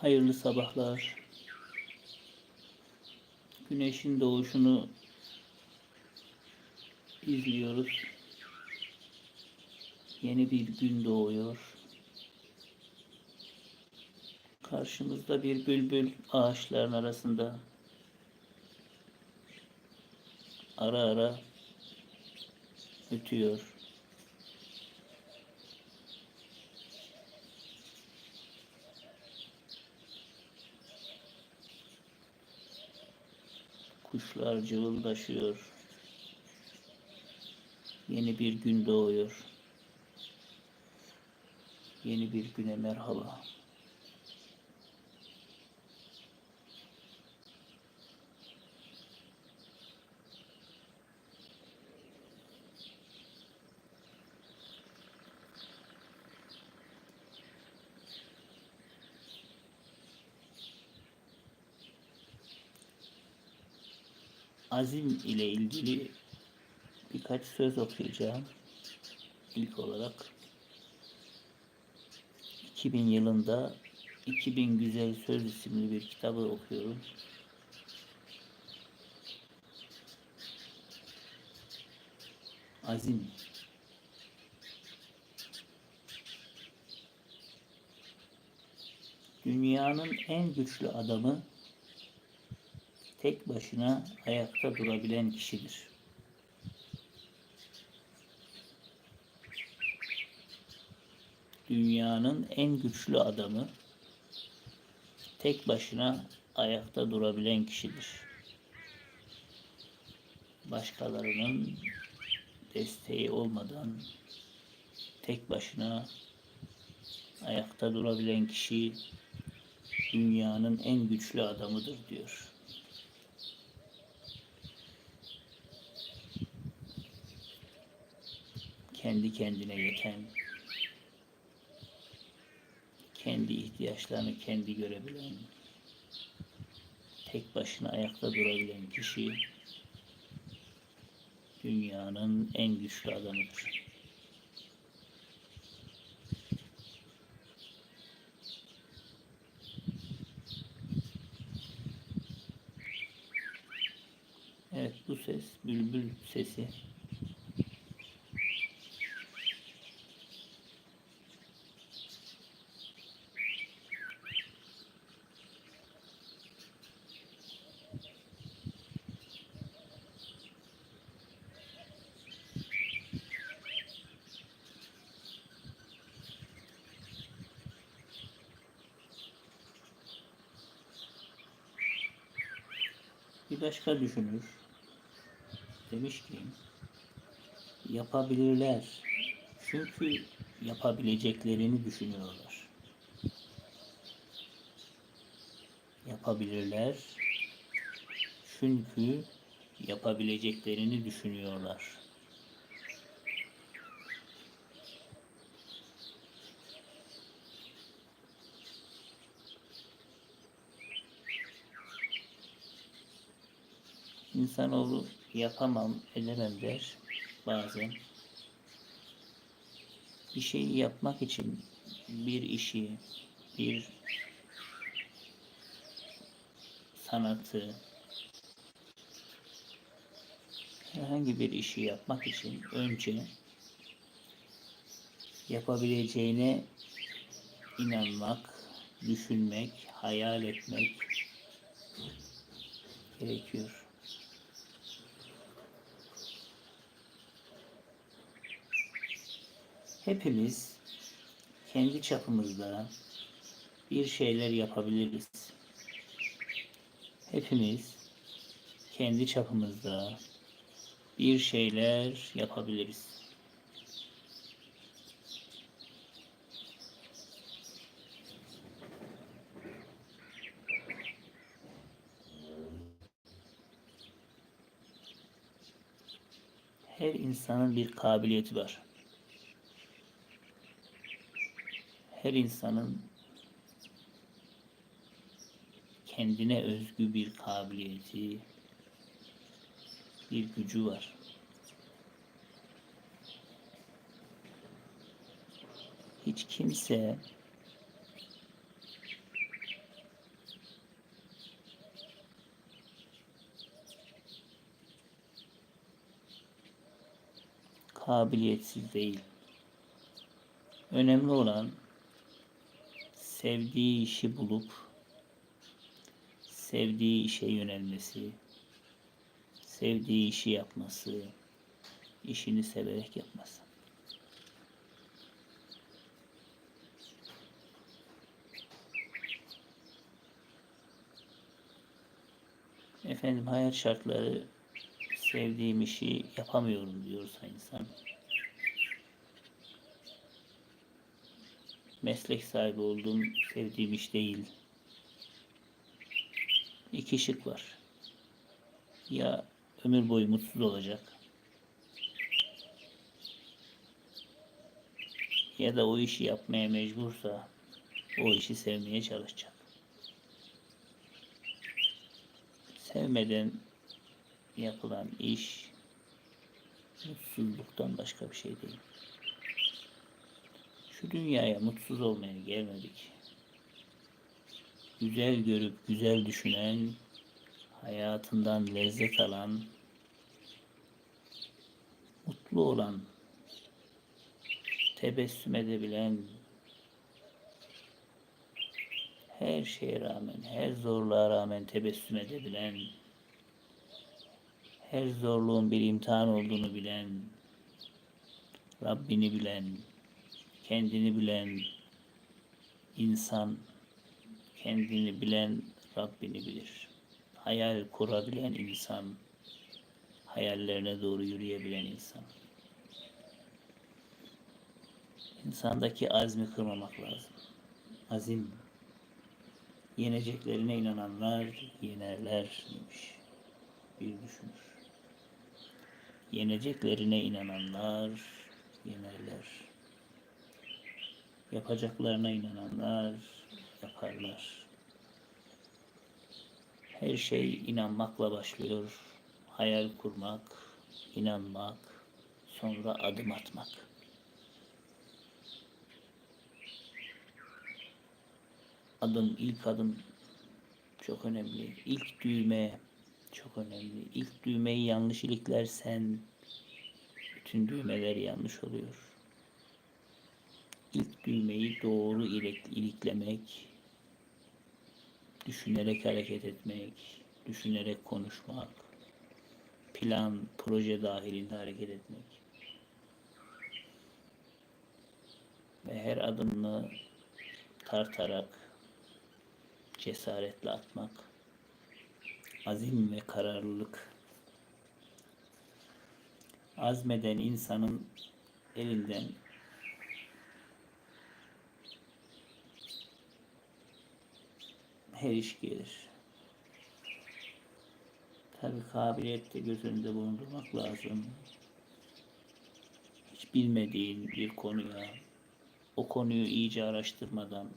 Hayırlı sabahlar. Güneşin doğuşunu izliyoruz. Yeni bir gün doğuyor. Karşımızda bir bülbül ağaçların arasında ara ara ötüyor. Kuşlar cıvıldaşıyor. Yeni bir gün doğuyor. Yeni bir güne merhaba. Azim ile ilgili birkaç söz okuyacağım. İlk olarak 2000 yılında 2000 Güzel Söz isimli bir kitabı okuyorum. Azim Dünyanın en güçlü adamı tek başına ayakta durabilen kişidir. Dünyanın en güçlü adamı tek başına ayakta durabilen kişidir. Başkalarının desteği olmadan tek başına ayakta durabilen kişi dünyanın en güçlü adamıdır diyor. Kendi kendine yeten, kendi ihtiyaçlarını kendi görebilen, tek başına ayakta durabilen kişi dünyanın en güçlü adamıdır. Evet bu ses bülbül sesi. Başka düşünür. Demiş ki yapabilirler. Çünkü yapabileceklerini düşünüyorlar. Yapabilirler. Çünkü yapabileceklerini düşünüyorlar. İnsanoğlu yapamam, edemem der bazen. Bir şeyi yapmak için bir işi, bir sanatı, herhangi bir işi yapmak için önce yapabileceğine inanmak, düşünmek, hayal etmek gerekiyor. Hepimiz kendi çapımızda bir şeyler yapabiliriz. Hepimiz kendi çapımızda bir şeyler yapabiliriz. Her insanın bir kabiliyeti var. her insanın kendine özgü bir kabiliyeti, bir gücü var. Hiç kimse kabiliyetsiz değil. Önemli olan sevdiği işi bulup sevdiği işe yönelmesi, sevdiği işi yapması, işini severek yapması. Efendim hayat şartları sevdiğim işi yapamıyorum diyorsa insan meslek sahibi olduğum sevdiğim iş değil. İki şık var. Ya ömür boyu mutsuz olacak ya da o işi yapmaya mecbursa o işi sevmeye çalışacak. Sevmeden yapılan iş mutsuzluktan başka bir şey değil. Şu dünyaya mutsuz olmaya gelmedik. Güzel görüp güzel düşünen, hayatından lezzet alan, mutlu olan, tebessüm edebilen, her şeye rağmen, her zorluğa rağmen tebessüm edebilen, her zorluğun bir imtihan olduğunu bilen, Rabbini bilen, kendini bilen insan, kendini bilen Rabbini bilir. Hayal kurabilen insan, hayallerine doğru yürüyebilen insan. İnsandaki azmi kırmamak lazım. Azim. Yeneceklerine inananlar yenerler demiş bir düşünür. Yeneceklerine inananlar yenerler. Yapacaklarına inananlar yaparlar. Her şey inanmakla başlıyor. Hayal kurmak, inanmak, sonra adım atmak. Adım, ilk adım çok önemli. İlk düğme çok önemli. İlk düğmeyi yanlış iliklersen bütün düğmeler yanlış oluyor. İlk düğmeyi doğru ilik, iliklemek, düşünerek hareket etmek, düşünerek konuşmak, plan, proje dahilinde hareket etmek. Ve her adımını tartarak cesaretle atmak, azim ve kararlılık. Azmeden insanın elinden her iş gelir. Tabi kabiliyet de göz önünde bulundurmak lazım. Hiç bilmediğin bir konuya, o konuyu iyice araştırmadan,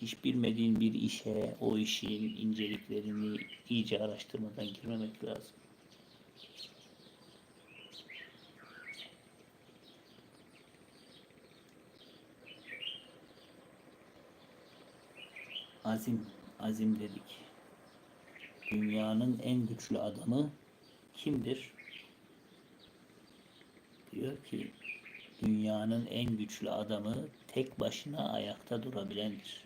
hiç bilmediğin bir işe, o işin inceliklerini iyice araştırmadan girmemek lazım. Azim, azim dedik. Dünyanın en güçlü adamı kimdir? Diyor ki dünyanın en güçlü adamı tek başına ayakta durabilendir.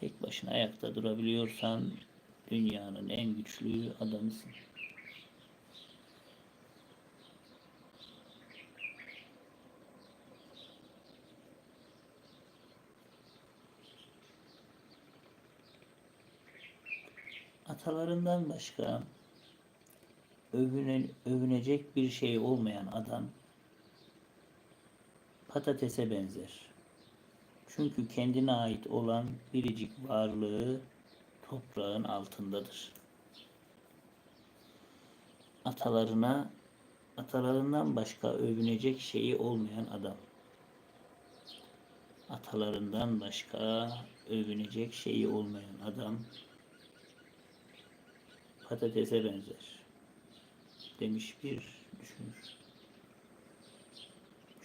Tek başına ayakta durabiliyorsan dünyanın en güçlü adamısın. Atalarından başka övüne, övünecek bir şey olmayan adam patatese benzer. Çünkü kendine ait olan biricik varlığı toprağın altındadır. Atalarına atalarından başka övünecek şeyi olmayan adam. Atalarından başka övünecek şeyi olmayan adam patatese benzer demiş bir düşünür.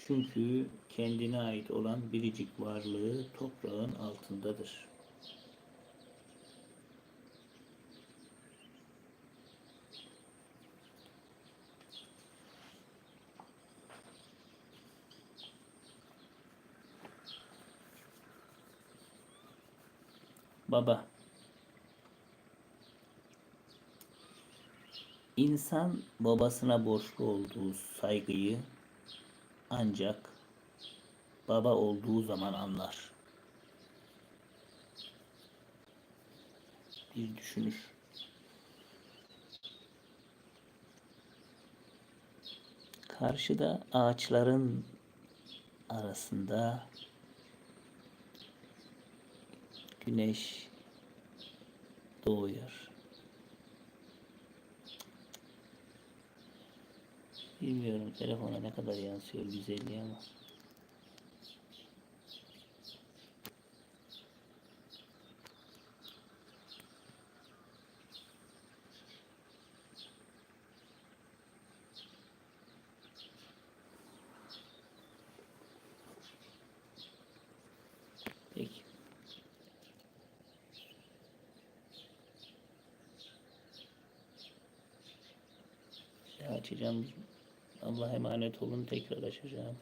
Çünkü kendine ait olan biricik varlığı toprağın altındadır. Baba İnsan babasına borçlu olduğu saygıyı ancak baba olduğu zaman anlar. Bir düşünür. Karşıda ağaçların arasında güneş doğuyor. Bilmiyorum telefona ne kadar yansıyor güzelliği ama. Peki. Açacağım. Allah emanet olun tekrar açacağım.